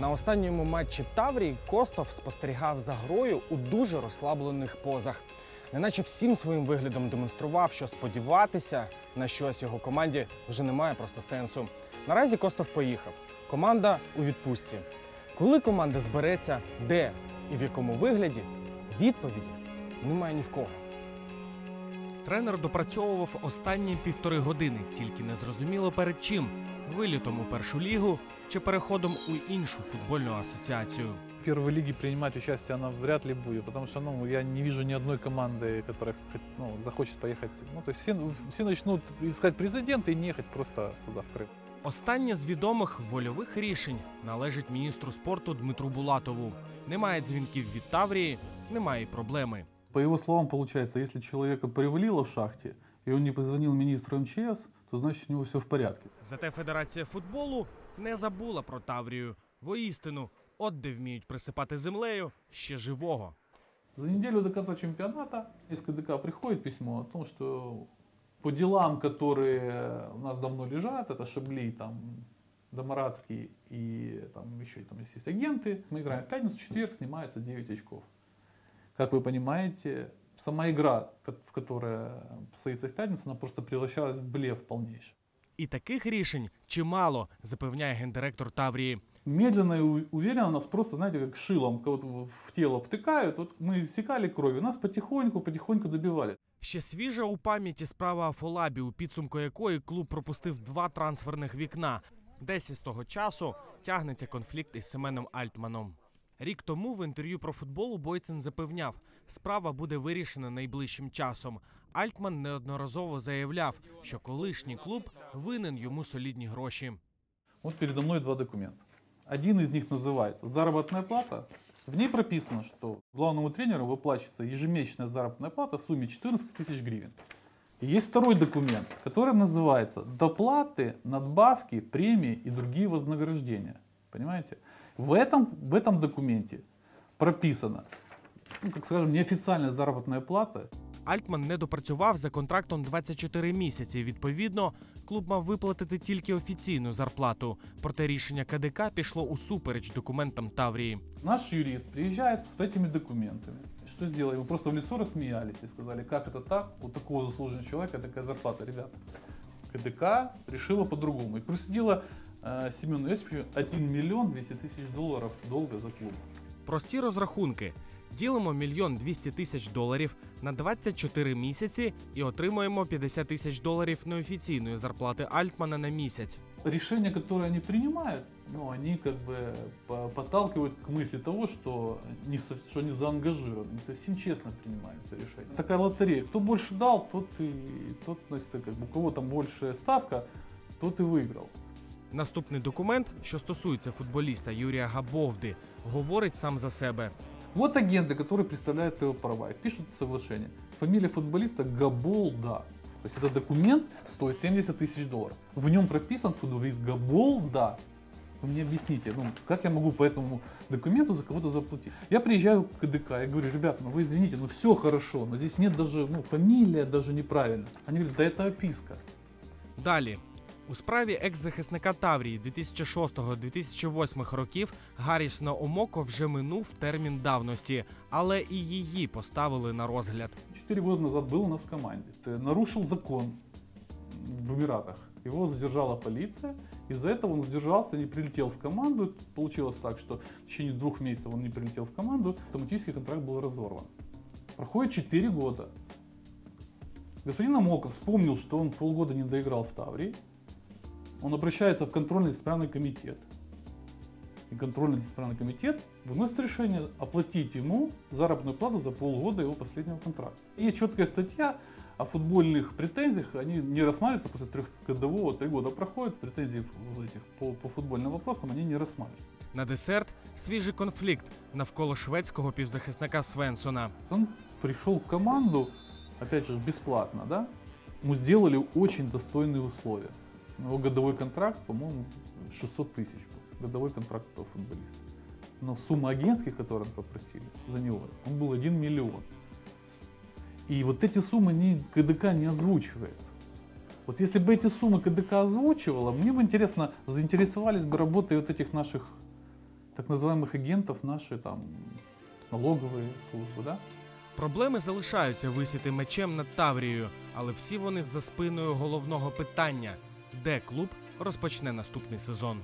На останньому матчі Таврії Костов спостерігав за грою у дуже розслаблених позах. Неначе всім своїм виглядом демонстрував, що сподіватися на щось його команді вже немає просто сенсу. Наразі Костов поїхав. Команда у відпустці. Коли команда збереться, де і в якому вигляді, відповіді немає ні в кого. Тренер допрацьовував останні півтори години, тільки не зрозуміло перед чим вилітом у першу лігу чи переходом у іншу футбольну асоціацію. В первой лиге принимать участие она вряд ли будет, потому что ну, я не вижу ни одной команды, которая хот- ну, захочет поехать. Ну, то есть все, все начнут искать президента и не ехать просто сюда, в Крым. Останнє з відомих вольових рішень належить міністру спорту Дмитру Булатову. Немає дзвінків від Таврії, немає й проблеми. По его словам, получается, если человека привалило в шахте, и он не позвонил министру МЧС, то значит у него все в порядке. Зате Федерація футболу не забула про Таврію. Воістину, от де вміють присипати землею ще живого. За неделю до конца чемпионата из КДК приходит письмо о том, что по делам, которые у нас давно лежат, это Шабли, там, Домарадский и там еще там есть агенты, мы играем в пятницу, в четверг снимается 9 очков. Как вы понимаете, сама игра, ко- в которой состоится в пятницу, она просто превращалась в блеф полнейший. І таких рішень чимало, запевняє гендиректор Таврії. Медленно и уверенно нас просто, знаете, как шилом в в тело втыкают. Вот мы истекали кровью, нас потихоньку, потихоньку добивали. Ще свіжа у пам'яті справа Афолабі, у підсумку якої клуб пропустив два трансферних вікна. Десь із того часу тягнеться конфлікт із Семеном Альтманом. Рік тому в інтерв'ю про футбол Бойцен запевняв, справа буде вирішена найближчим часом. Альтман неодноразово заявляв, що колишній клуб винен йому солідні гроші. Вот передо мной два документа. Один из них называется «Заработная плата». В ней прописано, что главному тренеру выплачивается ежемесячная заработная плата в сумме 14 тысяч гривен. И есть второй документ, который называется «Доплаты, надбавки, премии и другие вознаграждения». Понимаете? В этом, в этом документе прописано, ну, как скажем, неофициальная заработная плата Альтман не допрацював за контрактом 24 місяці. Відповідно, клуб мав виплатити тільки офіційну зарплату. Проте рішення КДК пішло усупереч документам Таврії. Наш юрист приезжает с этими документами. Что сделали? Мы просто в лесу рассмеялись и сказали, как это так? У такого заслуженного человека такая зарплата, ребята. КДК решила по-другому. И просидела э, Семену Йосиповичу 1 миллион 200 тысяч долларов долга за клуб. Прості розрахунки. Ділимо мільйон 200 тисяч доларів на 24 місяці і отримуємо 50 тисяч доларів неофіційної зарплати Альтмана на місяць. Решения, которые они принимают, ну, они как бы по- подталкивают к мысли того, что не, со- что они заангажированы, не совсем честно принимаются решения. Такая лотерея. Кто больше дал, тот и тот, значит, как бы, у кого там большая ставка, тот и выиграл. Наступний документ, що стосується футболіста Юрія Габовди, говорить сам за себе. Вот агенты, которые представляют его права и пишут соглашение. Фамилия футболиста Габолда. То есть этот документ стоит 70 тысяч долларов. В нем прописан футболист Габолда. Вы мне объясните, ну, как я могу по этому документу за кого-то заплатить? Я приезжаю к КДК и говорю, ребята, ну вы извините, ну все хорошо, но здесь нет даже, ну, фамилия даже неправильно. Они говорят, да это описка. Далі. У справі екс-захисника Таврії 2006-2008 років Гаррісона Омоко вже минув термін давності, але і її поставили на розгляд. Четыре года назад был у нас в команде. Ты нарушил закон в Эмиратах. Его задержала полиция. Из-за этого он задержался, не прилетел в команду. Получилось так, что в течение двух месяцев он не прилетел в команду. Автоматический контракт был разорван. Проходит 4 года. Господин Амоков вспомнил, что он полгода не доиграл в Таврии. Он обращается в контрольно-дисциплинарный комитет. И контрольно-дисциплинарный комитет выносит решение оплатить ему заработную плату за полгода его последнего контракта. Есть четкая статья о футбольных претензиях, они не рассматриваются после трехгодового, три года проходит, претензии в- этих, по, по футбольным вопросам, они не рассматриваются. На десерт свіжий конфлікт навколо шведського півзахисника Свенсона. Он пришел в команду, опять же, бесплатно, да? Ему сделали очень достойные условия. У него годовой контракт, по-моему, 600 тысяч был. Годовой контракт этого футболиста. Но сумма агентских, которые он попросили за него, он был 1 миллион. И вот эти суммы не, КДК не озвучивает. Вот если бы эти суммы КДК озвучивала, мне бы интересно, заинтересовались бы работой вот этих наших так называемых агентов наши там налоговые службы, да? Проблеми залишаються висіти мечем над Таврією, але всі вони за спиною головного питання: де клуб розпочне наступний сезон.